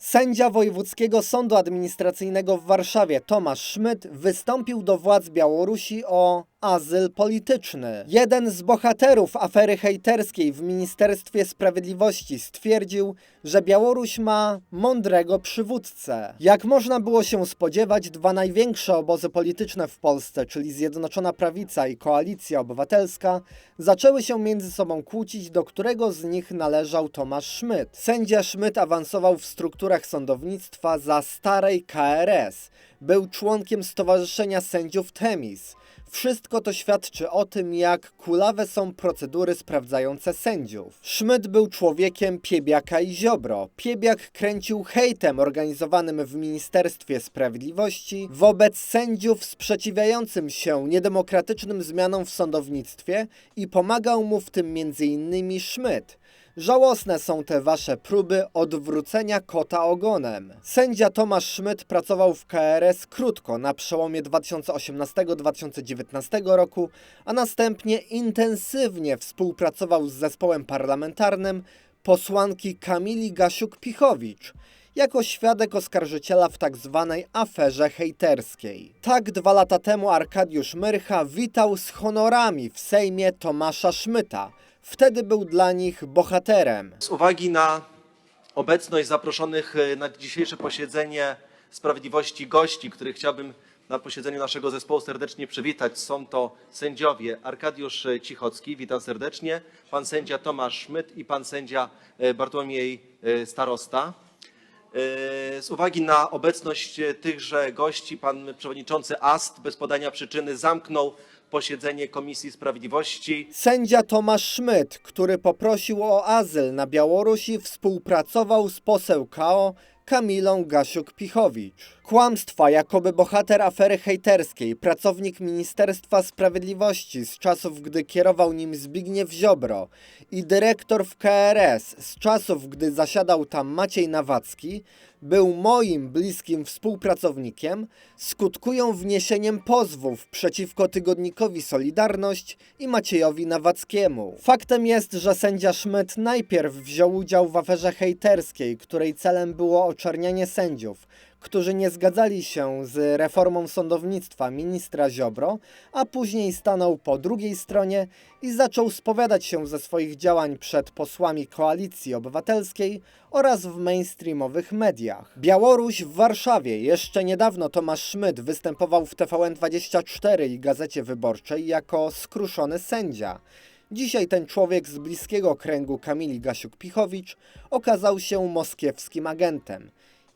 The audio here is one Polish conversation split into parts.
Sędzia Wojewódzkiego Sądu Administracyjnego w Warszawie Tomasz Szmyt wystąpił do władz Białorusi o azyl polityczny. Jeden z bohaterów afery hejterskiej w Ministerstwie Sprawiedliwości stwierdził, że Białoruś ma mądrego przywódcę. Jak można było się spodziewać, dwa największe obozy polityczne w Polsce, czyli Zjednoczona Prawica i Koalicja Obywatelska, zaczęły się między sobą kłócić, do którego z nich należał Tomasz Szmyt. Sędzia Szmyt awansował w strukturach sądownictwa za starej KRS. Był członkiem Stowarzyszenia Sędziów Temis. Wszystko to świadczy o tym, jak kulawe są procedury sprawdzające sędziów. Szmyt był człowiekiem Piebiaka i Ziobro. Piebiak kręcił hejtem organizowanym w Ministerstwie Sprawiedliwości wobec sędziów sprzeciwiającym się niedemokratycznym zmianom w sądownictwie i pomagał mu w tym m.in. Szmyt. Żałosne są te wasze próby odwrócenia kota ogonem. Sędzia Tomasz Szmyt pracował w KRS krótko, na przełomie 2018-2019 roku, a następnie intensywnie współpracował z zespołem parlamentarnym posłanki Kamili Gasiuk-Pichowicz jako świadek oskarżyciela w tak zwanej aferze hejterskiej. Tak dwa lata temu Arkadiusz Myrcha witał z honorami w Sejmie Tomasza Szmyta. Wtedy był dla nich bohaterem. Z uwagi na obecność zaproszonych e, na dzisiejsze posiedzenie Sprawiedliwości gości, których chciałbym na posiedzeniu naszego zespołu serdecznie przywitać, są to sędziowie Arkadiusz Cichocki, witam serdecznie, pan sędzia Tomasz Szmyt i pan sędzia e, Bartłomiej e, Starosta. Z uwagi na obecność tychże gości, pan przewodniczący Ast bez podania przyczyny zamknął posiedzenie Komisji Sprawiedliwości. Sędzia Tomasz Szmyt, który poprosił o azyl na Białorusi, współpracował z poseł KO Kamilą Gasiuk-Pichowicz. Kłamstwa, jakoby bohater afery hejterskiej, pracownik Ministerstwa Sprawiedliwości z czasów, gdy kierował nim Zbigniew Ziobro i dyrektor w KRS z czasów, gdy zasiadał tam Maciej Nawacki, był moim bliskim współpracownikiem, skutkują wniesieniem pozwów przeciwko tygodnikowi Solidarność i Maciejowi Nawackiemu. Faktem jest, że sędzia Szmyt najpierw wziął udział w aferze hejterskiej, której celem było oczernianie sędziów, którzy nie zgadzali się z reformą sądownictwa ministra Ziobro, a później stanął po drugiej stronie i zaczął spowiadać się ze swoich działań przed posłami Koalicji Obywatelskiej oraz w mainstreamowych mediach. Białoruś w Warszawie. Jeszcze niedawno Tomasz Szmyt występował w TVN24 i Gazecie Wyborczej jako skruszony sędzia. Dzisiaj ten człowiek z bliskiego kręgu Kamili Gasiuk-Pichowicz okazał się moskiewskim agentem.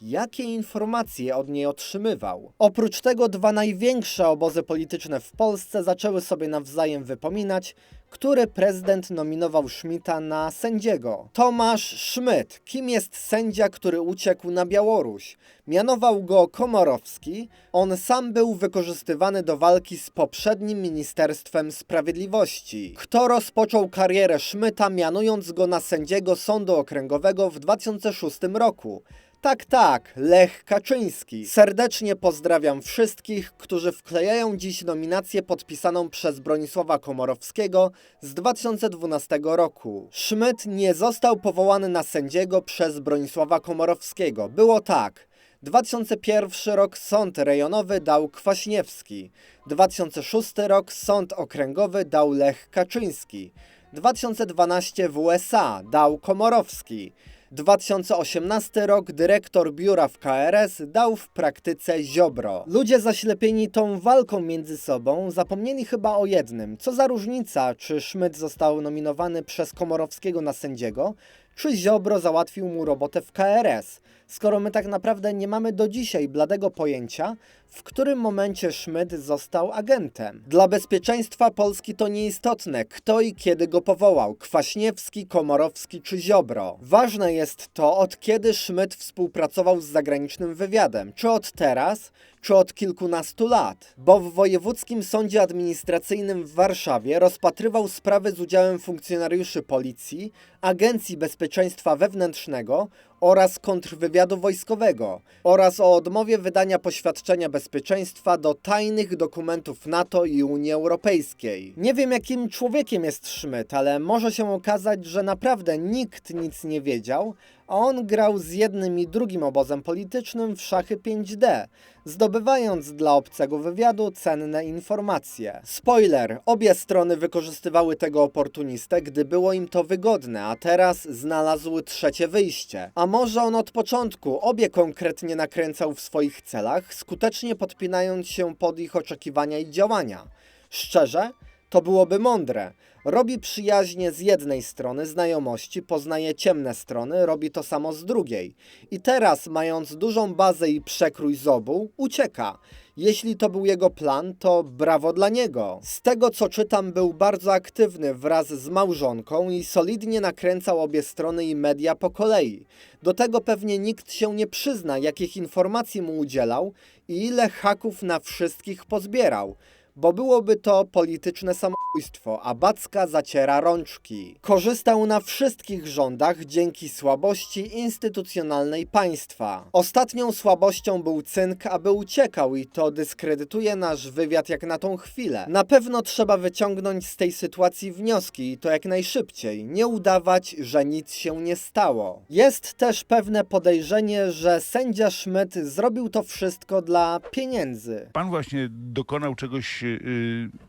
Jakie informacje od niej otrzymywał? Oprócz tego dwa największe obozy polityczne w Polsce zaczęły sobie nawzajem wypominać, który prezydent nominował Szmita na sędziego. Tomasz Szmyt. Kim jest sędzia, który uciekł na Białoruś? Mianował go Komorowski. On sam był wykorzystywany do walki z poprzednim Ministerstwem Sprawiedliwości. Kto rozpoczął karierę Szmyta, mianując go na sędziego Sądu Okręgowego w 2006 roku? Tak, tak, Lech Kaczyński. Serdecznie pozdrawiam wszystkich, którzy wklejają dziś nominację podpisaną przez Bronisława Komorowskiego z 2012 roku. Szmyt nie został powołany na sędziego przez Bronisława Komorowskiego. Było tak. 2001 rok Sąd Rejonowy dał Kwaśniewski. 2006 rok Sąd Okręgowy dał Lech Kaczyński. 2012 w USA dał Komorowski. 2018 rok dyrektor biura w KRS dał w praktyce Ziobro. Ludzie zaślepieni tą walką między sobą zapomnieli chyba o jednym. Co za różnica, czy Szmyt został nominowany przez Komorowskiego na sędziego, czy Ziobro załatwił mu robotę w KRS, skoro my tak naprawdę nie mamy do dzisiaj bladego pojęcia, w którym momencie Szmyt został agentem. Dla bezpieczeństwa Polski to nieistotne, kto i kiedy go powołał, Kwaśniewski, Komorowski czy Ziobro. Ważne jest to, od kiedy Szmyt współpracował z zagranicznym wywiadem, czy od teraz, czy od kilkunastu lat, bo w Wojewódzkim Sądzie Administracyjnym w Warszawie rozpatrywał sprawy z udziałem funkcjonariuszy policji, Agencji Bezpieczeństwa Wewnętrznego oraz kontrwywiadu wojskowego oraz o odmowie wydania poświadczenia bezpieczeństwa do tajnych dokumentów NATO i Unii Europejskiej. Nie wiem jakim człowiekiem jest Szmyt, ale może się okazać, że naprawdę nikt nic nie wiedział, a on grał z jednym i drugim obozem politycznym w szachy 5D, zdobywając dla obcego wywiadu cenne informacje. Spoiler, obie strony wykorzystywały tego oportunistę, gdy było im to wygodne, a teraz znalazły trzecie wyjście. A może on od początku obie konkretnie nakręcał w swoich celach, skutecznie podpinając się pod ich oczekiwania i działania. Szczerze, to byłoby mądre. Robi przyjaźnie z jednej strony, znajomości, poznaje ciemne strony, robi to samo z drugiej. I teraz, mając dużą bazę i przekrój z obu, ucieka. Jeśli to był jego plan, to brawo dla niego. Z tego co czytam, był bardzo aktywny wraz z małżonką i solidnie nakręcał obie strony i media po kolei. Do tego pewnie nikt się nie przyzna, jakich informacji mu udzielał i ile haków na wszystkich pozbierał bo byłoby to polityczne samobójstwo, a Backa zaciera rączki. Korzystał na wszystkich rządach dzięki słabości instytucjonalnej państwa. Ostatnią słabością był cynk, aby uciekał i to dyskredytuje nasz wywiad jak na tą chwilę. Na pewno trzeba wyciągnąć z tej sytuacji wnioski i to jak najszybciej, nie udawać, że nic się nie stało. Jest też pewne podejrzenie, że sędzia Schmidt zrobił to wszystko dla pieniędzy. Pan właśnie dokonał czegoś,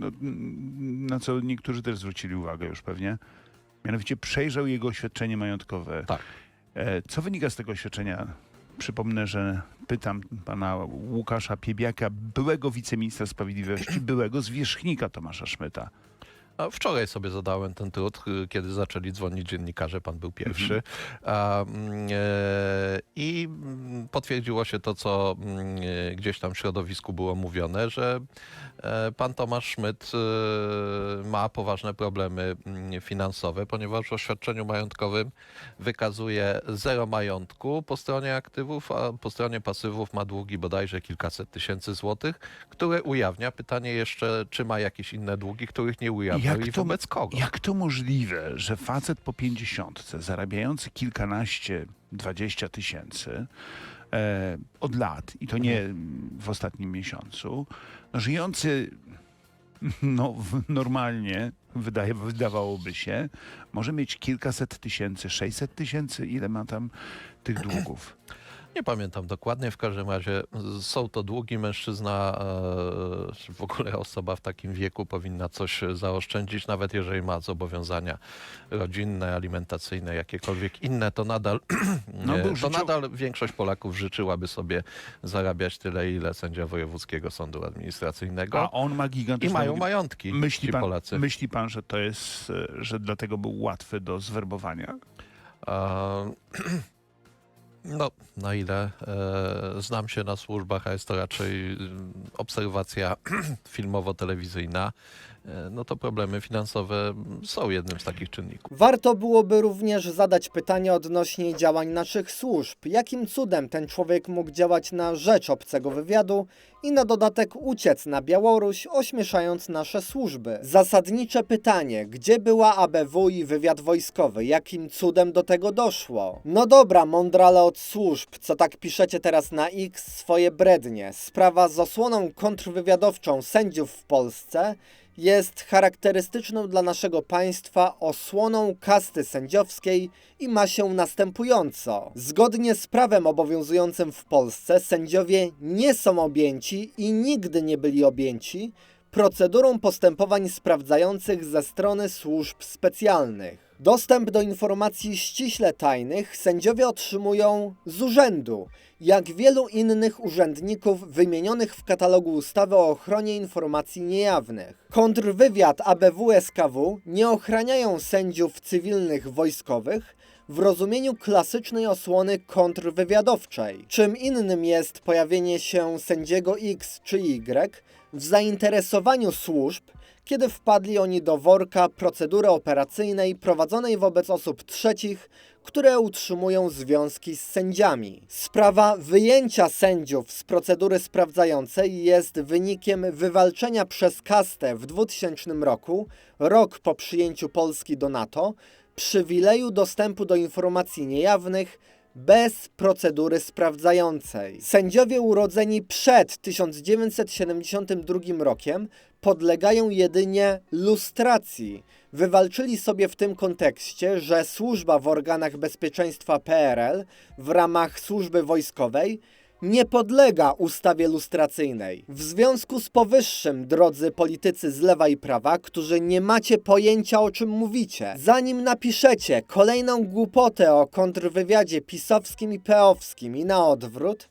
no, mm, na co niektórzy też zwrócili uwagę już pewnie. Mianowicie przejrzał jego oświadczenie majątkowe. Tak. E, Co wynika z tego oświadczenia? Przypomnę, że pytam pana Łukasza Piebiaka, byłego wiceministra sprawiedliwości, byłego zwierzchnika Tomasza Szmyta. A wczoraj sobie zadałem ten trud, y, kiedy zaczęli dzwonić dziennikarze, pan był pierwszy. A, mm, e, I mm, potwierdziło się to, co mm, e, gdzieś tam w środowisku było mówione, że e, pan Tomasz Szmyt e, ma poważne problemy finansowe, ponieważ w oświadczeniu majątkowym wykazuje zero majątku po stronie aktywów, a po stronie pasywów ma długi bodajże kilkaset tysięcy złotych, które ujawnia. Pytanie jeszcze, czy ma jakieś inne długi, których nie ujawniał i wobec kogo? Jak to możliwe, że facet po pięćdziesiątce, zarabiający kilkanaście, dwadzieścia tysięcy e, od lat, i to nie w ostatnim miesiącu, no, żyjący no, normalnie, wydaje, wydawałoby się, może mieć kilkaset tysięcy, sześćset tysięcy, ile ma tam tych długów? Nie pamiętam dokładnie, w każdym razie z- są to długi. Mężczyzna, e, czy w ogóle osoba w takim wieku powinna coś zaoszczędzić, nawet jeżeli ma zobowiązania rodzinne, alimentacyjne, jakiekolwiek inne, to nadal, No, e, był to życio- nadal większość Polaków życzyłaby sobie zarabiać tyle, ile sędzia Wojewódzkiego Sądu Administracyjnego. A on ma I gigantyczne mają długi. majątki, Myśli pan, Polacy. myśli pan, że to jest, e, że dlatego był łatwy do zwerbowania? A, No, na ile e, znam się na służbach, a jest to raczej mm, obserwacja filmowo-telewizyjna, no to problemy finansowe są jednym z takich czynników. Warto byłoby również zadać pytanie odnośnie działań naszych służb. Jakim cudem ten człowiek mógł działać na rzecz obcego wywiadu i na dodatek uciec na Białoruś, ośmieszając nasze służby? Zasadnicze pytanie, gdzie była ABW i wywiad wojskowy? Jakim cudem do tego doszło? No dobra, mądrale od służb, co tak piszecie teraz na X swoje brednie. Sprawa z osłoną kontrwywiadowczą sędziów w Polsce jest charakterystyczną dla naszego państwa osłoną kasty sędziowskiej i ma się następująco. Zgodnie z prawem obowiązującym w Polsce, sędziowie nie są objęci i nigdy nie byli objęci procedurą postępowań sprawdzających ze strony służb specjalnych. Dostęp do informacji ściśle tajnych sędziowie otrzymują z urzędu, jak wielu innych urzędników wymienionych w katalogu ustawy o ochronie informacji niejawnych. Kontrwywiad ABW-SKW nie ochraniają sędziów cywilnych wojskowych, w rozumieniu klasycznej osłony kontrwywiadowczej. Czym innym jest pojawienie się sędziego X czy Y w zainteresowaniu służb, kiedy wpadli oni do worka procedury operacyjnej prowadzonej wobec osób trzecich, które utrzymują związki z sędziami. Sprawa wyjęcia sędziów z procedury sprawdzającej jest wynikiem wywalczenia przez kastę w 2000 roku, rok po przyjęciu Polski do NATO, przywileju dostępu do informacji niejawnych bez procedury sprawdzającej. Sędziowie urodzeni przed 1972 rokiem podlegają jedynie lustracji. Wywalczyli sobie w tym kontekście, że służba w organach bezpieczeństwa PRL w ramach służby wojskowej nie podlega ustawie lustracyjnej. W związku z powyższym, drodzy politycy z lewa i prawa, którzy nie macie pojęcia o czym mówicie, zanim napiszecie kolejną głupotę o kontrwywiadzie pisowskim i peowskim i na odwrót,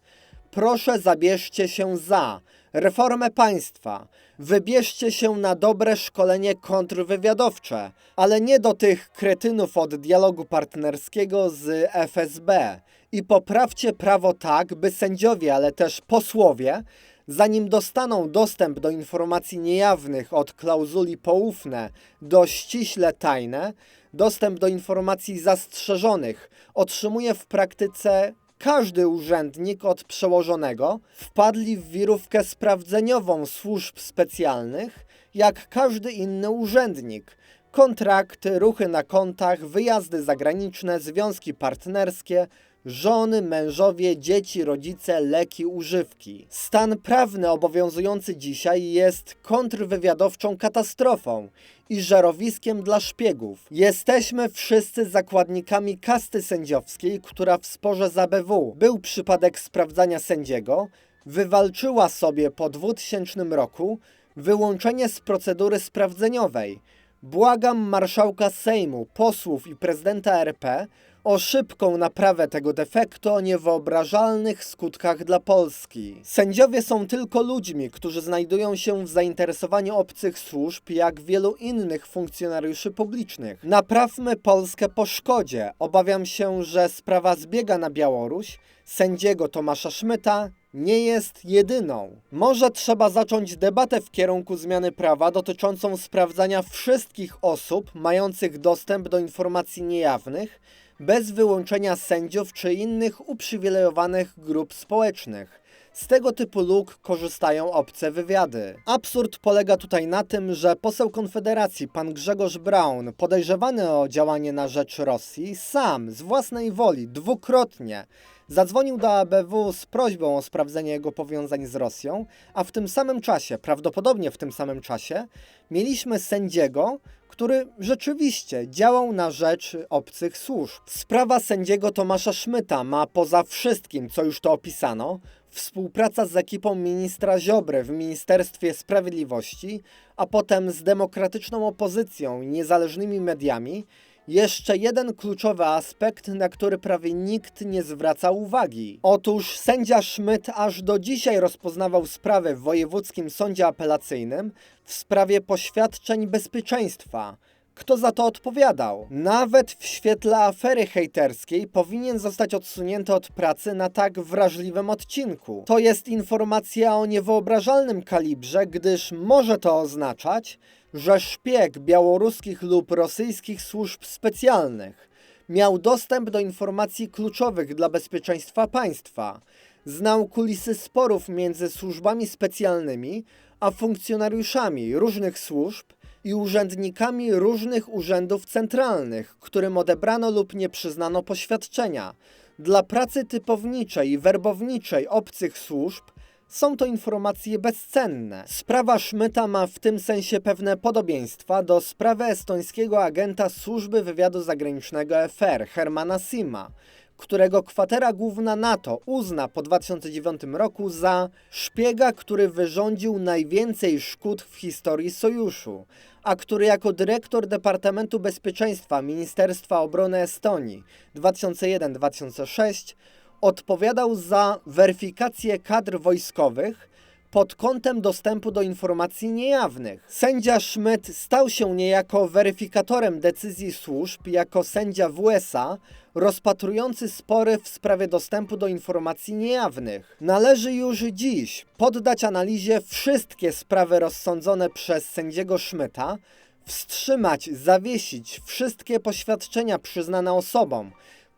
proszę zabierzcie się za reformę państwa. Wybierzcie się na dobre szkolenie kontrwywiadowcze, ale nie do tych kretynów od dialogu partnerskiego z FSB. I poprawcie prawo tak, by sędziowie, ale też posłowie, zanim dostaną dostęp do informacji niejawnych od klauzuli poufne do ściśle tajne, dostęp do informacji zastrzeżonych otrzymuje w praktyce każdy urzędnik od przełożonego, wpadli w wirówkę sprawdzeniową służb specjalnych, jak każdy inny urzędnik. Kontrakty, ruchy na kontach, wyjazdy zagraniczne, związki partnerskie, żony, mężowie, dzieci, rodzice, leki, używki. Stan prawny obowiązujący dzisiaj jest kontrwywiadowczą katastrofą i żerowiskiem dla szpiegów. Jesteśmy wszyscy zakładnikami kasty sędziowskiej, która w sporze z ABW był przypadek sprawdzania sędziego, wywalczyła sobie po 2000 roku wyłączenie z procedury sprawdzeniowej. Błagam marszałka Sejmu, posłów i prezydenta RP o szybką naprawę tego defektu o niewyobrażalnych skutkach dla Polski. Sędziowie są tylko ludźmi, którzy znajdują się w zainteresowaniu obcych służb, jak wielu innych funkcjonariuszy publicznych. Naprawmy Polskę po szkodzie. Obawiam się, że sprawa zbiega na Białoruś, sędziego Tomasza Szmyta nie jest jedyną. Może trzeba zacząć debatę w kierunku zmiany prawa dotyczącą sprawdzania wszystkich osób mających dostęp do informacji niejawnych, bez wyłączenia sędziów czy innych uprzywilejowanych grup społecznych. Z tego typu luk korzystają obce wywiady. Absurd polega tutaj na tym, że poseł Konfederacji, pan Grzegorz Braun, podejrzewany o działanie na rzecz Rosji, sam z własnej woli dwukrotnie zadzwonił do ABW z prośbą o sprawdzenie jego powiązań z Rosją, a w tym samym czasie, prawdopodobnie w tym samym czasie, mieliśmy sędziego, który rzeczywiście działał na rzecz obcych służb. Sprawa sędziego Tomasza Szmyta ma poza wszystkim, co już to opisano, współpraca z ekipą ministra Ziobry w Ministerstwie Sprawiedliwości, a potem z demokratyczną opozycją i niezależnymi mediami, jeszcze jeden kluczowy aspekt, na który prawie nikt nie zwraca uwagi. Otóż sędzia Szmyt aż do dzisiaj rozpoznawał sprawy w Wojewódzkim Sądzie Apelacyjnym w sprawie poświadczeń bezpieczeństwa. Kto za to odpowiadał? Nawet w świetle afery hejterskiej powinien zostać odsunięty od pracy na tak wrażliwym odcinku. To jest informacja o niewyobrażalnym kalibrze, gdyż może to oznaczać, że szpieg białoruskich lub rosyjskich służb specjalnych miał dostęp do informacji kluczowych dla bezpieczeństwa państwa, znał kulisy sporów między służbami specjalnymi a funkcjonariuszami różnych służb i urzędnikami różnych urzędów centralnych, którym odebrano lub nie przyznano poświadczenia. Dla pracy typowniczej i werbowniczej obcych służb są to informacje bezcenne. Sprawa Szmyta ma w tym sensie pewne podobieństwa do sprawy estońskiego agenta służby wywiadu zagranicznego FR, Hermana Sima, którego kwatera główna NATO uzna po 2009 roku za szpiega, który wyrządził najwięcej szkód w historii sojuszu, a który jako dyrektor Departamentu Bezpieczeństwa Ministerstwa Obrony Estonii 2001-2006 odpowiadał za weryfikację kadr wojskowych pod kątem dostępu do informacji niejawnych. Sędzia Schmidt stał się niejako weryfikatorem decyzji służb jako sędzia w USA rozpatrujący spory w sprawie dostępu do informacji niejawnych. Należy już dziś poddać analizie wszystkie sprawy rozsądzone przez sędziego Schmidta, wstrzymać, zawiesić wszystkie poświadczenia przyznane osobom,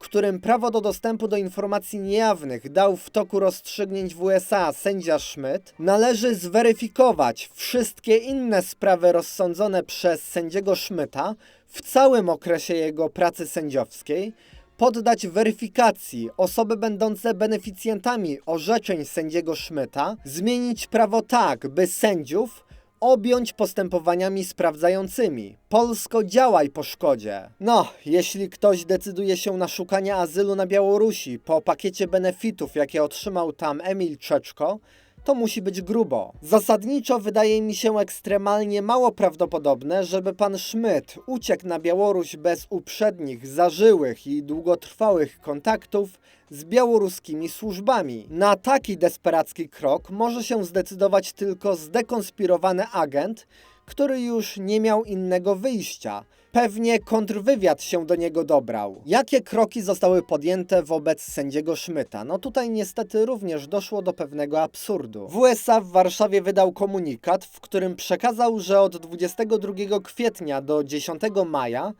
którym prawo do dostępu do informacji niejawnych dał w toku rozstrzygnięć w USA sędzia Schmidt, należy zweryfikować wszystkie inne sprawy rozsądzone przez sędziego Schmidta w całym okresie jego pracy sędziowskiej, poddać weryfikacji osoby będące beneficjentami orzeczeń sędziego Szmyta, zmienić prawo tak, by sędziów objąć postępowaniami sprawdzającymi. Polsko działaj po szkodzie. No, jeśli ktoś decyduje się na szukanie azylu na Białorusi po pakiecie benefitów, jakie otrzymał tam Emil Czeczko, to musi być grubo. Zasadniczo wydaje mi się ekstremalnie mało prawdopodobne, żeby pan Szmyt uciekł na Białoruś bez uprzednich, zażyłych i długotrwałych kontaktów z białoruskimi służbami. Na taki desperacki krok może się zdecydować tylko zdekonspirowany agent, który już nie miał innego wyjścia. Pewnie kontrwywiad się do niego dobrał. Jakie kroki zostały podjęte wobec sędziego Szmyta? No tutaj niestety również doszło do pewnego absurdu. WSA w Warszawie wydał komunikat, w którym przekazał, że od 22 kwietnia do 10 maja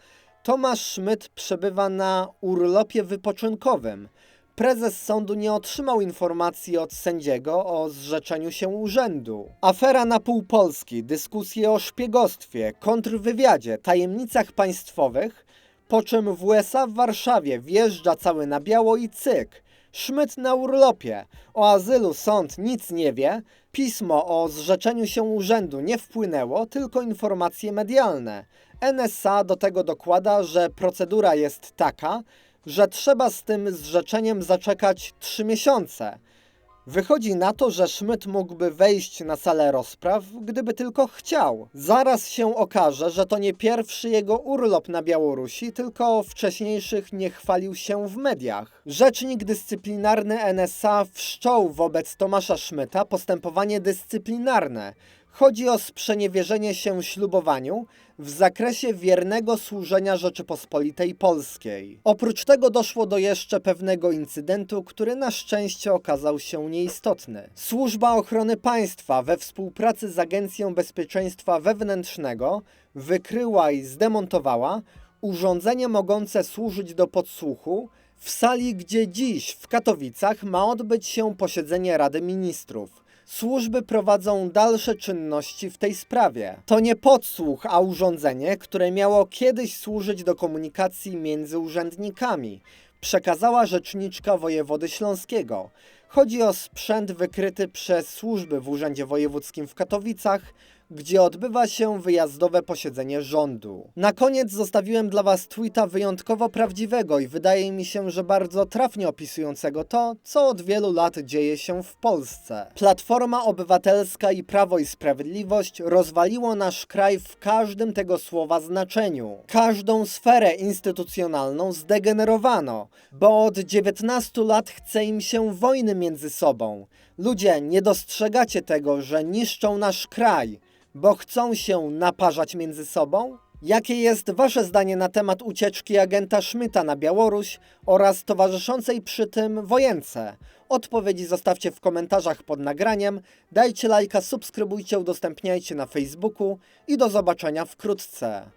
Tomasz Szmyt przebywa na urlopie wypoczynkowym. Prezes sądu nie otrzymał informacji od sędziego o zrzeczeniu się urzędu. Afera na pół Polski, dyskusje o szpiegostwie, kontrwywiadzie, tajemnicach państwowych, po czym w USA w Warszawie wjeżdża cały na biało i cyk. Szmyt na urlopie. O azylu sąd nic nie wie. Pismo o zrzeczeniu się urzędu nie wpłynęło, tylko informacje medialne. NSA do tego dokłada, że procedura jest taka, że trzeba z tym zrzeczeniem zaczekać 3 miesiące. Wychodzi na to, że Szmyt mógłby wejść na salę rozpraw, gdyby tylko chciał. Zaraz się okaże, że to nie pierwszy jego urlop na Białorusi, tylko wcześniejszych nie chwalił się w mediach. Rzecznik dyscyplinarny NSA wszczął wobec Tomasza Szmyta postępowanie dyscyplinarne. Chodzi o sprzeniewierzenie się ślubowaniu w zakresie wiernego służenia Rzeczypospolitej Polskiej. Oprócz tego doszło do jeszcze pewnego incydentu, który na szczęście okazał się nieistotny. Służba Ochrony Państwa we współpracy z Agencją Bezpieczeństwa Wewnętrznego wykryła i zdemontowała urządzenie mogące służyć do podsłuchu w sali, gdzie dziś w Katowicach ma odbyć się posiedzenie Rady Ministrów. Służby prowadzą dalsze czynności w tej sprawie. To nie podsłuch, a urządzenie, które miało kiedyś służyć do komunikacji między urzędnikami, przekazała rzeczniczka wojewody śląskiego. Chodzi o sprzęt wykryty przez służby w Urzędzie Wojewódzkim w Katowicach, gdzie odbywa się wyjazdowe posiedzenie rządu. Na koniec zostawiłem dla Was tweeta wyjątkowo prawdziwego i wydaje mi się, że bardzo trafnie opisującego to, co od wielu lat dzieje się w Polsce. Platforma Obywatelska i Prawo i Sprawiedliwość rozwaliło nasz kraj w każdym tego słowa znaczeniu. Każdą sferę instytucjonalną zdegenerowano, bo od 19 lat chce im się wojny między sobą. Ludzie, nie dostrzegacie tego, że niszczą nasz kraj, bo chcą się naparzać między sobą? Jakie jest Wasze zdanie na temat ucieczki agenta Szmyta na Białoruś oraz towarzyszącej przy tym wojence? Odpowiedzi zostawcie w komentarzach pod nagraniem, dajcie lajka, subskrybujcie, udostępniajcie na Facebooku i do zobaczenia wkrótce.